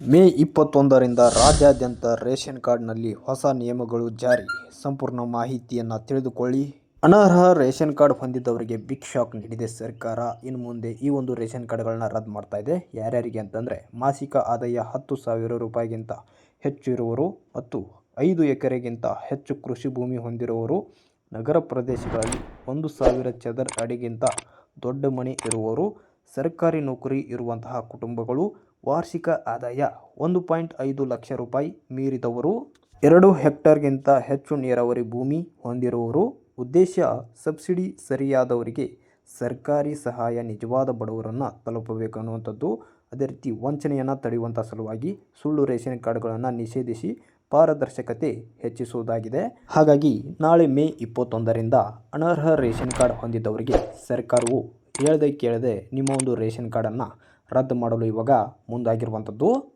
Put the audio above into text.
ಮೇ ಇಪ್ಪತ್ತೊಂದರಿಂದ ರಾಜ್ಯಾದ್ಯಂತ ರೇಷನ್ ಕಾರ್ಡ್ನಲ್ಲಿ ಹೊಸ ನಿಯಮಗಳು ಜಾರಿ. ಸಂಪೂರ್ಣ ಮಾಹಿತಿಯನ್ನು ತಿಳಿದುಕೊಳ್ಳಿ. ಅನರ್ಹ ರೇಷನ್ ಕಾರ್ಡ್ ಹೊಂದಿದ್ದವರಿಗೆ ಬಿಗ್ ಶಾಕ್ ನೀಡಿದೆ ಸರ್ಕಾರ. ಇನ್ನು ಮುಂದೆ ಈ ಒಂದು ರೇಷನ್ ಕಾರ್ಡ್ಗಳನ್ನ ರದ್ದು ಮಾಡ್ತಾ ಇದೆ. ಯಾರ್ಯಾರಿಗೆ ಅಂತಂದರೆ, ಮಾಸಿಕ ಆದಾಯ ಹತ್ತು ಸಾವಿರ ರೂಪಾಯಿಗಿಂತ ಹೆಚ್ಚು ಇರುವರು ಮತ್ತು ಐದು ಎಕರೆಗಿಂತ ಹೆಚ್ಚು ಕೃಷಿ ಭೂಮಿ ಹೊಂದಿರುವವರು, ನಗರ ಪ್ರದೇಶಗಳಲ್ಲಿ ಒಂದು ಸಾವಿರ ಚದರ ಅಡಿಗಿಂತ ದೊಡ್ಡ ಮನೆ ಇರುವವರು ಸರ್ಕಾರಿ ನೌಕರಿ ಇರುವಂತಹ ಕುಟುಂಬಗಳು ವಾರ್ಷಿಕ ಆದಾಯ ಒಂದು ಪಾಯಿಂಟ್ ಐದು ಲಕ್ಷ ರೂಪಾಯಿ ಮೀರಿದವರು. ಎರಡು ಹೆಕ್ಟರ್ಗಿಂತ ಹೆಚ್ಚು ನೀರಾವರಿ ಭೂಮಿ ಹೊಂದಿರುವವರು. ಉದ್ದೇಶ, ಸಬ್ಸಿಡಿ ಸರಿಯಾದವರಿಗೆ ಸರ್ಕಾರಿ ಸಹಾಯ ನಿಜವಾದ ಬಡವರನ್ನು ತಲುಪಬೇಕು ಅನ್ನುವಂಥದ್ದು. ಅದೇ ರೀತಿ ವಂಚನೆಯನ್ನು ತಡೆಯುವಂಥ ಸಲುವಾಗಿ ಸುಳ್ಳು ರೇಷನ್ ಕಾರ್ಡ್ಗಳನ್ನು ನಿಷೇಧಿಸಿ ಪಾರದರ್ಶಕತೆ ಹೆಚ್ಚಿಸುವುದಾಗಿದೆ. ಹಾಗಾಗಿ ನಾಳೆ ಮೇ ಇಪ್ಪತ್ತೊಂದರಿಂದ ಅನರ್ಹ ರೇಷನ್ ಕಾರ್ಡ್ ಹೊಂದಿದ್ದವರಿಗೆ ಸರ್ಕಾರವು ಹೇಳ್ದೆ ಕೇಳದೆ ನಿಮ್ಮ ಒಂದು ರೇಷನ್ ಕಾರ್ಡನ್ನು ರದ್ದು ಮಾಡಲು ಇವಾಗ ಮುಂದಾಗಿರುವಂಥದ್ದು.